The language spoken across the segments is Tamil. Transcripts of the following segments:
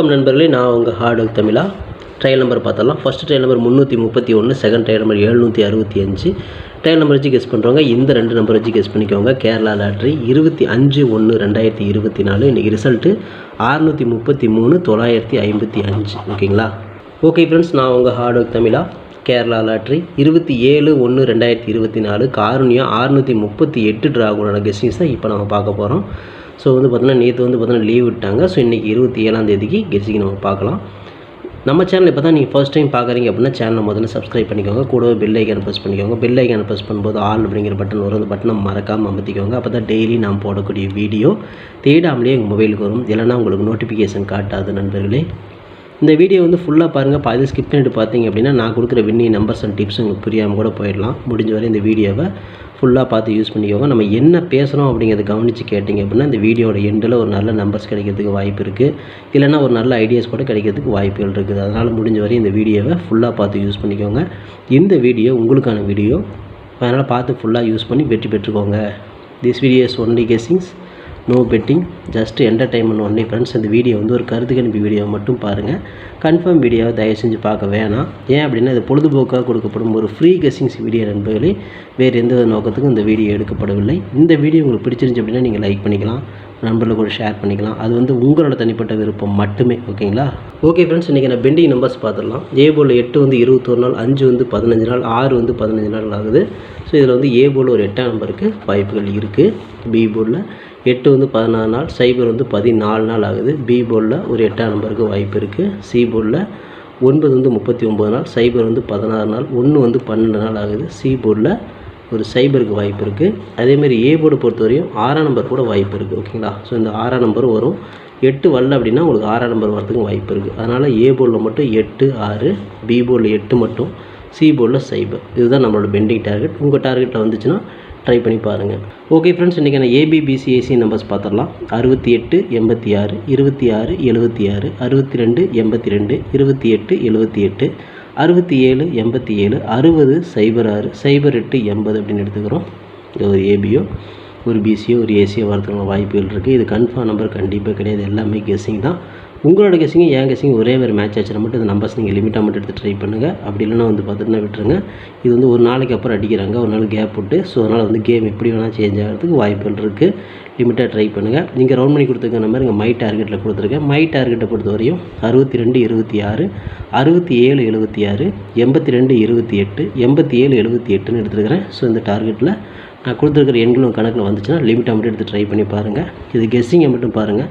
வணக்கம் நண்பர்களே நான் உங்கள் ஹார்டு தமிழா. ட்ரையல் நம்பர் பார்த்தலாம் ஃபஸ்ட் ட்ரையல் நம்பர் முந்நூற்றி முப்பத்தி ஒன்று செகண்ட் ட்ரையல் நம்பர் எழுநூற்றி அறுபத்தி அஞ்சு. ட்ரையல் நம்பர் வச்சு கெஸ் பண்ணுறவங்க இந்த ரெண்டு நம்பர் வச்சு கெஸ் பண்ணிக்கோங்க. கேரளா லாட்ரி இருபத்தி அஞ்சு ஒன்று ரெண்டாயிரத்தி இருபத்தி நாலு. இன்றைக்கி ரிசல்ட்டு அறுநூற்றி முப்பத்தி மூணு தொள்ளாயிரத்தி ஐம்பத்தி அஞ்சு. ஓகேங்களா? ஓகே ஃப்ரெண்ட்ஸ் நான் உங்கள் ஹார்டு தமிழா. கேரளா லாட்ரி. இருபத்தி ஏழு ஒன்று ரெண்டாயிரத்தி இருபத்தி நாலு. காரணியம் அறுநூற்றி முப்பத்தி எட்டு ட்ராகுனோட கெஸ்டிங்ஸ் தான் இப்போ நம்ம பார்க்க போகிறோம் ஸோ வந்து பார்த்தீங்கன்னா நேற்று வந்து பார்த்தீங்கன்னா லீவ் விட்டாங்க. ஸோ இன்றைக்கி இருபத்தி ஏழாம் தேதிக்கு கெஸ்டிங் நம்ம பார்க்கலாம். நம்ம சேனல் இப்போ தான் நீங்கள் ஃபஸ்ட் டைம் பார்க்குறீங்க அப்படின்னா சேனலை முதல்ல சப்ஸ்கிரைப் பண்ணிக்கோங்க. கூடவே பெல் ஐக்கான் ப்ரெஸ் பண்ணிக்கோங்க. பெல் ஐக்கான் ப்ரெஸ் பண்ணும்போது ஆல் அப்படிங்கிற பட்டன் வரும் அந்த பட்டனை மறக்காமல் அமர்த்திக்கோங்க. அப்போ தான் டெய்லி நான் போடக்கூடிய வீடியோ தேடாமலேயே உங்கள் மொபைலுக்கு வரும். இல்லைன்னா உங்களுக்கு நோட்டிஃபிகேஷன் காட்டாது நண்பர்களே. இந்த வீடியோ வந்து ஃபுல்லாக பாருங்கள் பாதி ஸ்கிப் பண்ணிட்டு பார்த்தீங்க அப்படின்னா நான் கொடுக்குற வின்னி நம்பர்ஸ் அண்ட் டிப்ஸ் உங்களுக்கு புரியாமல் கூட போயிடலாம். முடிஞ்ச வரை இந்த வீடியோவை ஃபுல்லாக பார்த்து யூஸ் பண்ணிக்கோங்க. நம்ம என்ன பேசுகிறோம் அப்படிங்கிறத கவனித்து கேட்டிங்க அப்படின்னா இந்த வீடியோட எண்டில் ஒரு நல்ல நம்பர்ஸ் கிடைக்கிறதுக்கு வாய்ப்பு இருக்குது இல்லைன்னா ஒரு நல்ல ஐடியாஸ் கூட கிடைக்கிறதுக்கு வாய்ப்புகள் இருக்குது. அதனால் முடிஞ்ச வரை இந்த வீடியோவை ஃபுல்லாக பார்த்து யூஸ் பண்ணிக்கோங்க. இந்த வீடியோ உங்களுக்கான வீடியோ அதனால் பார்த்து ஃபுல்லாக யூஸ் பண்ணி வெற்றி பெற்றுக்கோங்க. This video is only guessings no betting just entertainment only friends இந்த வீடியோ வந்து ஒரு கருத்து கணிப்பு வீடியோவை மட்டும் பாருங்கள் கன்ஃபார்ம் வீடியோவை தயவு செஞ்சு பார்க்க வேணாம். ஏன் அப்படின்னா இது பொழுதுபோக்காக கொடுக்கப்படும் ஒரு ஃப்ரீ கெஸ்ஸிங்ஸ் வீடியோ நண்பர்களே வேறு எந்த நோக்கத்துக்கும் இந்த வீடியோ எடுக்கப்படவில்லை. இந்த வீடியோ உங்களுக்கு பிடிச்சிருந்துச்சு அப்படின்னா நீங்கள் லைக் பண்ணிக்கலாம். நண்பர்களை கூட ஷேர் பண்ணிக்கலாம். அது வந்து உங்களோட தனிப்பட்ட விருப்பம் மட்டுமே ஓகேங்களா ஓகே ஃப்ரெண்ட்ஸ் இன்றைக்கி நான் பெண்டிங் நம்பர்ஸ் பார்த்துடலாம். ஏ போல் எட்டு வந்து இருபத்தொரு நாள் அஞ்சு வந்து பதினஞ்சு நாள் ஆறு வந்து பதினஞ்சு நாள் ஆகுது. ஸோ இதில் வந்து ஏ போல் ஒரு எட்டாம் நம்பருக்கு வாய்ப்புகள் இருக்குது பி போலில் எட்டு வந்து பதினாறு நாள் சைபர் வந்து பதினாலு நாள் ஆகுது. பி போர்டில் ஒரு எட்டாம் நம்பருக்கு வாய்ப்பு இருக்குது சி போர்டில் ஒன்பது வந்து முப்பத்தி ஒம்பது நாள் சைபர் வந்து பதினாறு நாள் ஒன்று வந்து பன்னெண்டு நாள் ஆகுது. சி போர்டில் ஒரு சைபருக்கு வாய்ப்பு இருக்குது அதேமாரி ஏ போர்டு பொறுத்தவரையும் ஆறாம் நம்பர் கூட வாய்ப்பு இருக்குது ஓகேங்களா? ஸோ இந்த ஆறாம் நம்பரும் வரும். எட்டு வரல அப்படின்னா உங்களுக்கு ஆறாம் நம்பர் வரதுக்கும் வாய்ப்பு இருக்குது அதனால் ஏ போர்டில் மட்டும் எட்டு ஆறு பி போர்டில் எட்டு மட்டும் சி போர்டில் சைபர். இதுதான் நம்மளோட பெண்டிங் டார்கெட். உங்கள் டார்கெட்டில் வந்துச்சுன்னா ட்ரை பண்ணி பாருங்கள் ஓகே ஃப்ரெண்ட்ஸ் இன்றைக்கான ஏபிபிசிஏசி நம்பர்ஸ் பார்த்துடலாம். அறுபத்தி எட்டு எண்பத்தி ஆறு இருபத்தி ஆறு எழுபத்தி ஆறு அறுபத்தி ரெண்டு எண்பத்தி ரெண்டு இருபத்தி எட்டு எழுபத்தி எட்டு அறுபத்தி ஏழு எண்பத்தி ஏழு அறுபது சைபர் ஆறு சைபர் எட்டு எண்பது அப்படின்னு எடுத்துக்கிறோம். ஒரு ஏபியோ ஒரு பிசியோ ஒரு ஏசியோ வரதுக்கான வாய்ப்புகள் இருக்குது இது கன்ஃபார்ம் நம்பர் கண்டிப்பாக கிடையாது. எல்லாமே கெஸ்ஸிங் தான். உங்களோட கெஸிங்க என் கெஸ்ஸிங் ஒரே ஒரு மேட்ச் ஆச்சுன்னா மட்டும் இந்த நம்பர்ஸ் நீங்கள் லிமிட்டாக மட்டும் எடுத்து ட்ரை பண்ணுங்கள் அப்படி இல்லைன்னா வந்து பார்த்துட்டுனா விட்டுருங்க. இது வந்து ஒரு நாளைக்கு அப்புறம் அடிக்கிறாங்க. ஒரு நாள் கேப் விட்டு ஸோ அதனால் வந்து கேம் எப்படி வேணால் சேஞ்ச் ஆகிறதுக்கு வாய்ப்புகள் இருக்குது லிமிட்டாக ட்ரை பண்ணுங்கள் நீங்கள் ரவுண்ட் பண்ணி கொடுத்துருக்க நம்பர் இங்கே மை டார்கெட்டில் கொடுத்துருக்கேன். மை டார்கெட்டை பொறுத்த வரையும் அறுபத்தி ரெண்டு இருபத்தி ஆறு அறுபத்தி ஏழு எழுபத்தி ஆறு எண்பத்தி ரெண்டு இருபத்தி எட்டு எண்பத்தி ஏழு எழுபத்தி எட்டுன்னு எடுத்துருக்கிறேன். ஸோ இந்த டார்கெட்டில் நான் கொடுத்துருக்கிற எண்களும் கணக்கில் வந்துச்சுன்னா லிமிட்டாக மட்டும் எடுத்து ட்ரை பண்ணி பாருங்கள் இது கெஸ்ஸிங்கை மட்டும் பாருங்கள்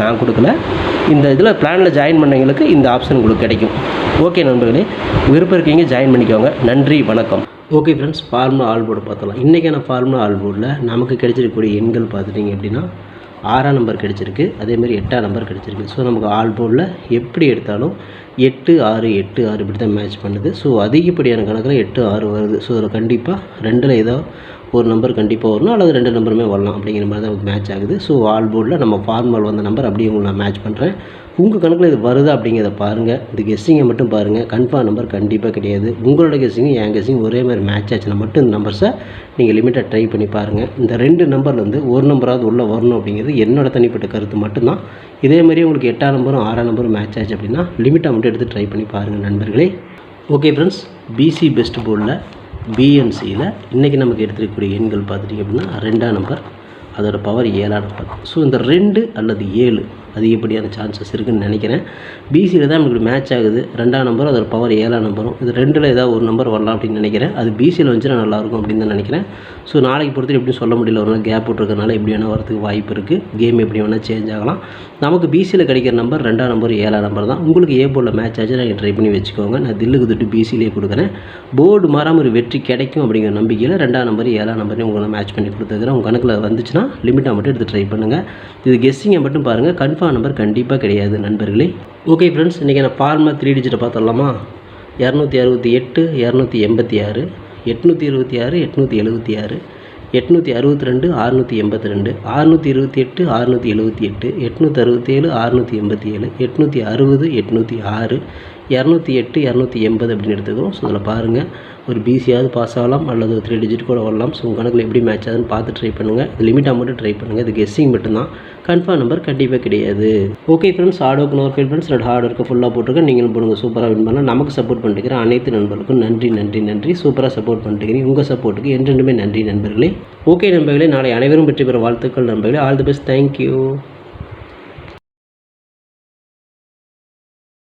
நான் கொடுக்கல. இந்த இதில் பிளானில் ஜாயின் பண்ணவங்களுக்கு இந்த ஆப்ஷன் உங்களுக்கு கிடைக்கும். ஓகே நண்பர்களே விருப்பம் இருக்கீங்க ஜாயின் பண்ணிக்கோங்க. நன்றி வணக்கம். Okay friends formula all board பார்த்தலாம் இன்றைக்கான ஃபார்முலா ஆல் போர்டில் நமக்கு கிடைச்சிருக்கக்கூடிய எண்கள் பார்த்துட்டிங்க அப்படின்னா ஆறாம் நம்பர் கிடச்சிருக்கு. அதேமாதிரி எட்டாம் நம்பர் கிடச்சிருக்கு. ஸோ நமக்கு ஆல் போர்டில் எப்படி எடுத்தாலும் எட்டு ஆறு எட்டு ஆறு இப்படி தான் மேட்ச் பண்ணுது. ஸோ அதிகப்படியான கணக்கில் எட்டு ஆறு வருது. ஸோ அதில் கண்டிப்பாக ரெண்டில் ஏதோ ஒரு நம்பர் கண்டிப்பாக வரணும். அல்லது ரெண்டு நம்பருமே வரலாம் அப்படிங்கிற மாதிரி தான் மேட்ச் ஆகுது. ஸோ ஆல் போர்டில் நம்ம ஃபார்மல் வந்த நம்பர் அப்படியே உங்களுக்கு நான் மேட்ச் பண்ணுறேன் உங்கள் கணக்கில் இது வருதா அப்படிங்கிறத பாருங்கள் இந்த கெஸ்ஸிங்கை மட்டும் பாருங்கள் கன்ஃபார்ம் நம்பர் கண்டிப்பாக கிடையாது. உங்களோட கெஸ்ஸிங்கும் என் கெஸ்ஸிங் ஒரே மாதிரி மேட்ச் ஆச்சுன்னா மட்டும் இந்த நம்பர்ஸை நீங்கள் லிமிட்டாக ட்ரை பண்ணி பாருங்கள் இந்த ரெண்டு நம்பர்லேருந்து ஒரு நம்பராவது உள்ளே வரணும் அப்படிங்கிறது என்னோட தனிப்பட்ட கருத்து மட்டும்தான். இதே மாதிரி உங்களுக்கு எட்டாம் நம்பரும் ஆறாம் நம்பரும் மேட்ச் ஆச்சு அப்படின்னா லிமிட்டாக மட்டும் எடுத்து ட்ரை பண்ணி பாருங்கள் நண்பர்களே. ஓகே ஃப்ரெண்ட்ஸ் பிசி பெஸ்ட் போர்டில் பிஎன்சியில் இன்றைக்கி நமக்கு எடுத்துருக்கக்கூடிய எண்கள் பார்த்துட்டிங்க அப்படின்னா ரெண்டாம் நம்பர் அதோட பவர் ஏழாம் நம்பர் ஸோ இந்த ரெண்டு அல்லது ஏழு அதிகப்படியான சான்சஸ் இருக்குதுன்னு நினைக்கிறேன். பிசியில் தான் நமக்கு மேட்ச் ஆகுது. ரெண்டாம் நம்பர் அதோட பவர் ஏழாம் நம்பரும் இது ரெண்டில் ஏதாவது ஒரு நம்பர் வரலாம் அப்படின்னு நினைக்கிறேன். அது பிசியில் வந்துச்சுன்னா நல்லாயிருக்கும் அப்படின்னு தான் நினைக்கிறேன். ஸோ நாளைக்கு பொறுத்து எப்படி சொல்ல முடியல. ஒரு நாள் கேப் விட்ருக்கனால எப்படி வேணால் வரதுக்கு வாய்ப்பு இருக்குது கேம் எப்படி வேணால் சேஞ்ச் ஆகலாம். நமக்கு பிசியில் கிடைக்கிற நம்பர் ரெண்டாம் நம்பர் ஏழாம் நம்பர் தான். உங்களுக்கு ஏ போர்டில் மேட்ச் ஆச்சு நீங்கள் ட்ரை பண்ணி வச்சுக்கோங்க. நான் தில்லுக்கு தொட்டு பிசிலேயே கொடுக்குறேன். போர்டு மாறாமல் ஒரு வெற்றி கிடைக்கும் அப்படிங்கிற நம்பிக்கையில் ரெண்டாம் நம்பர் ஏழாம் நம்பரையும் உங்களை மேட்ச் பண்ணி கொடுத்துருக்குறேன். உங்கள் கணக்கில் வந்துச்சுன்னா லிமிட்டாக மட்டும் எடுத்து ட்ரை பண்ணுங்கள் இது கெஸ்ஸிங்கை மட்டும் பாருங்கள் கன்ஃபார்ம் நம்பர் கண்டிப்பாக கிடையாது நண்பர்களே. ஓகே ஃப்ரெண்ட்ஸ் இன்றைக்கி நான் ஃபார்மா த்ரீ டிஜிட்டை பார்த்துடலாமா? இரநூத்தி அறுபத்தி எட்டு இரநூத்தி எண்பத்தி ஆறு எட்நூற்றி இருபத்தி ஆறு எட்நூற்றி எழுபத்தி ஆறு எட்நூற்றி அறுபத்தி ரெண்டு அறுநூற்றி எண்பத்தி ரெண்டு அறுநூற்றி இருபத்தி எட்டு அறுநூற்றி எழுபத்தி எட்டு எட்நூற்றி அறுபத்தேழு அறுநூற்றி எண்பத்தி ஏழு எட்நூற்றி அறுபது எட்நூற்றி ஆறு இரநூத்தி எட்டு இரநூத்தி எண்பது அப்படின்னு எடுத்துக்கிறோம். ஸோ அதில் பாருங்கள் ஒரு பிசியாவது பாஸ் ஆகலாம் அல்லது ஒரு த்ரீ டிஜிட் கூட வரலாம். ஸோ உங்கள் கணக்கில் எப்படி மேட்ச் ஆகுதுன்னு பார்த்து ட்ரை பண்ணுங்கள் இது லிமிட்டாக மட்டும் ட்ரை பண்ணுங்கள் இது கெஸ்ஸிங் மட்டும்தான். கன்ஃபார்ம் நம்பர் கண்டிப்பாக கிடையாது. Okay friends hard work nor feel friends hard work ஃபுல்லாக போட்டிருக்கேன். நீங்களும் போடுங்க. சூப்பராக வின் பண்ணலாம். நமக்கு சப்போர்ட் பண்ணிட்டுக்கிற அனைத்து நண்பர்களுக்கும் நன்றி நன்றி நன்றி. சூப்பராக சப்போர்ட் பண்ணிட்டுக்கிறீங்க உங்கள் சப்போர்ட்டுக்கு என்றென்றுமே நன்றி நண்பர்களே. ஓகே நண்பர்களே நாளை அனைவரும் வெற்றி பெற வாழ்த்துக்கள் நண்பர்களே. All the best thank you